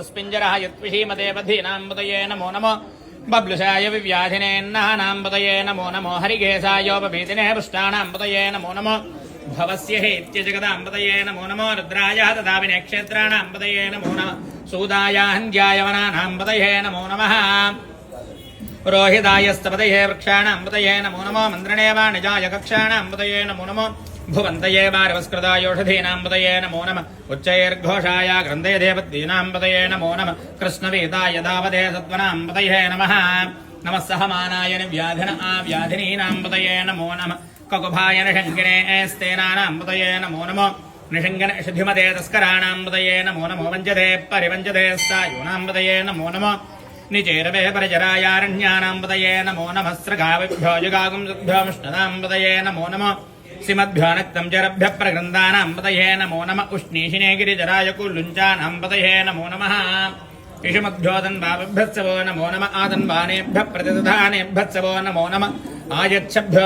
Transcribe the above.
స్పింజరः యత్విషీమదేవధీనాంబుదయే నమో నమో బబ్లుషాయ వివ్యాధినేన్నానాంబుదయే నమో నమో హరికేశాయోపభీతినే పుష్టానాంబుదయే నమో నమో భవస్య హేత్యజగదాంబుదయే నమో నమో రుద్రాయ దదావినే క్షేత్రాణాంబుదయే నమో నమ సూదాయాహన్యాయవనానాంబుదయే నమో నమ రోహిదాయస్తపదయే వృక్షాణాంబుదయే నమో నమో మంద్రణే వాణిజాయ కక్షాణాంబుదయే నమో నమో భువంతయే వారవస్కృదాయోషధీనాంబదయే నమో నమ ఉచ్చైర్ఘోషాయ గ్రంథే దేవద్యీనాంబదయే నమో నమ కృష్ణవేదాయ దావదే సత్వనాంబదయే నమ నమ సహమానాయ వ్యాధిన ఆ వ్యాధినీనాంబదయే నమో నమ కకుభాయ నిషంకినే ఏస్తేనానాంబదయే నమో నమో నిషంగన శుద్ధిమదే తస్కరాణాంబదయే నమో నమో వంజదే పరివంజదే స్థాయూనాంబదయే నమో నమో నిచేరవే పరిచరాయారణ్యానాంబదయే నమో నమస్రగావిభ్యో యుగాగుం సుభ్యోమిష్ణదాంబదయే నమో నమో శ్రీమద్భ్యానక్తంజరభ్య ప్రగంధానాంబతయే నమో నమ ఉష్ణీషిణే గిరిజరాయకులుంచానాంబతయే నమో నమ ఇషుమద్భ్యోదన్వాభ్యత్సవో నమో నమ ఆదన్వానేభ్య ప్రతిదానేభ్యత్సవో నమో నమ ఆయచ్చభ్యో